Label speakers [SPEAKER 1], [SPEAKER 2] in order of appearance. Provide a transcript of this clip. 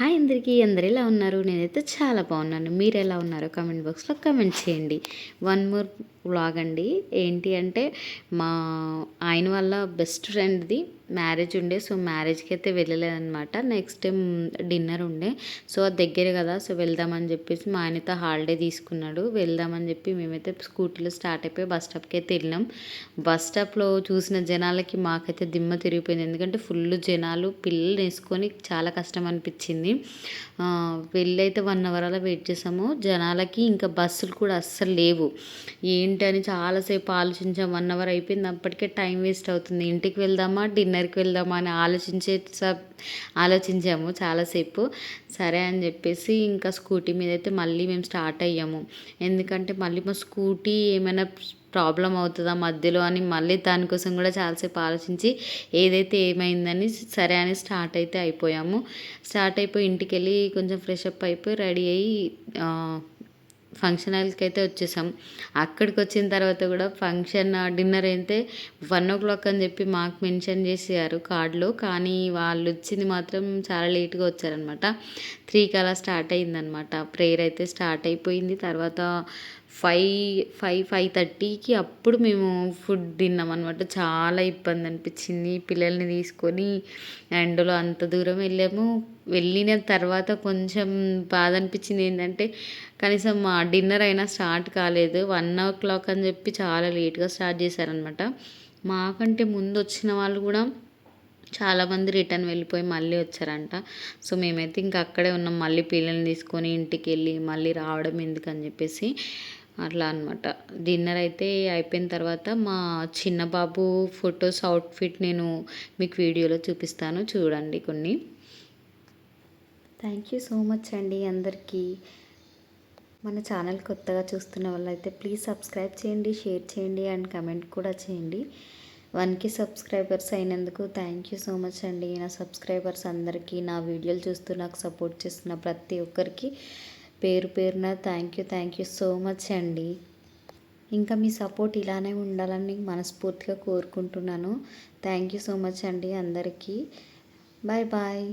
[SPEAKER 1] Hi అందరికీ అందరు ఎలా ఉన్నారు? నేనైతే చాలా బాగున్నాను. మీరు ఎలా ఉన్నారో? కామెంట్ బాక్స్లో కామెంట్ చేయండి. వన్ మోర్ వ్లాగ్ అండి ఏంటి అంటే మా ఆయన వాళ్ళ బెస్ట్ ఫ్రెండ్ది మ్యారేజ్ ఉండే సో మ్యారేజ్కి అయితే వెళ్ళలేదన్నమాట. నెక్స్ట్ టైం డిన్నర్ ఉండే. సో అది దగ్గరే కదా సో వెళ్దామని చెప్పేసి మా ఆయనతో హాలిడే తీసుకున్నాడు. వెళ్దామని చెప్పి మేమైతే స్కూటీలో స్టార్ట్ అయిపోయి బస్ స్టాప్కి అయితే వెళ్ళినాం. బస్ స్టాప్లో చూసిన జనాలకి మాకైతే దిమ్మ తిరిగిపోయింది. ఎందుకంటే ఫుల్ జనాలు పిల్లలు వేసుకొని చాలా కష్టం అనిపించింది. వెళ్ళి అయితే వన్ అవర్ అలా వెయిట్ చేసాము. జనాలకి ఇంకా బస్సులు కూడా అస్సలు లేవు. ఏంటని చాలాసేపు ఆలోచించాం. వన్ అవర్ అయిపోయింది అప్పటికే టైం వేస్ట్ అవుతుంది. ఇంటికి వెళ్దామా? డిన్నర్కి వెళ్దామా? అని ఆలోచించే ఆలోచించాము చాలాసేపు. సరే అని చెప్పేసి ఇంకా స్కూటీ మీద అయితే మళ్ళీ మేము స్టార్ట్ అయ్యాము. ఎందుకంటే మళ్ళీ మా స్కూటీ ఏమైనా ప్రాబ్లం అవుతుందా మధ్యలో అని మళ్ళీ దానికోసం కూడా చాలాసేపు ఆలోచించి ఏదైతే ఏమైందని సరే అని స్టార్ట్ అయితే అయిపోయాము. స్టార్ట్ అయిపోయి ఇంటికి వెళ్ళి కొంచెం ఫ్రెష్ అప్ అయిపోయి రెడీ అయ్యి ఫంక్షన్ హాల్కి అయితే వచ్చేసాం. అక్కడికి వచ్చిన తర్వాత కూడా ఫంక్షన్ డిన్నర్ అయితే వన్ ఓ క్లాక్ అని చెప్పి మాకు మెన్షన్ చేసారు కార్డులో. కానీ వాళ్ళు వచ్చింది మాత్రం చాలా లేట్గా వచ్చారనమాట. త్రీకి అలా స్టార్ట్ అయిందనమాట. ప్రేయర్ అయితే స్టార్ట్ అయిపోయింది. తర్వాత ఫైవ్ ఫైవ్ ఫైవ్ థర్టీకి అప్పుడు మేము ఫుడ్ తిన్నాం అనమాట చాలా ఇబ్బంది అనిపించింది. పిల్లల్ని తీసుకొని ఎండలో అంత దూరం వెళ్ళాము. వెళ్ళిన తర్వాత కొంచెం బాధ అనిపించింది ఏంటంటే కనీసం మా డిన్నర్ అయినా స్టార్ట్ కాలేదు. వన్ ఓ క్లాక్ అని చెప్పి చాలా లేట్గా స్టార్ట్ చేశారనమాట మాకంటే ముందు వచ్చిన వాళ్ళు కూడా చాలామంది రిటర్న్ వెళ్ళిపోయి మళ్ళీ వచ్చారంట. సో మేమైతే ఇంకా అక్కడే ఉన్నాం. మళ్ళీ పిల్లల్ని తీసుకొని ఇంటికి వెళ్ళి మళ్ళీ రావడం ఎందుకని చెప్పేసి. అట్లా అనమాట డిన్నర్ అయితే అయిపోయిన తర్వాత మా చిన్న బాబు ఫొటోస్ అవుట్ఫిట్ నేను మీకు వీడియోలో చూపిస్తాను. చూడండి కొన్ని. థ్యాంక్ యూ సో మచ్ అండి అందరికీ. మన ఛానల్ కొత్తగా చూస్తున్న వాళ్ళైతే ప్లీజ్ సబ్స్క్రైబ్ చేయండి షేర్ చేయండి అండ్ కమెంట్ కూడా చేయండి. వన్కి సబ్స్క్రైబర్స్ అయినందుకు థ్యాంక్ యూ సో మచ్ అండి. నా సబ్స్క్రైబర్స్ అందరికీ నా వీడియోలు చూస్తూ నాకు సపోర్ట్ చేస్తున్న ప్రతి ఒక్కరికి పేరు పేరున thank you thank you so much అండి. ఇంకా మీ సపోర్ట్ ఇలానే ఉండాలని మనస్ఫూర్తిగా కోరుకుంటున్నాను. థ్యాంక్ యూ సో మచ్ అండి అందరికీ. Bye bye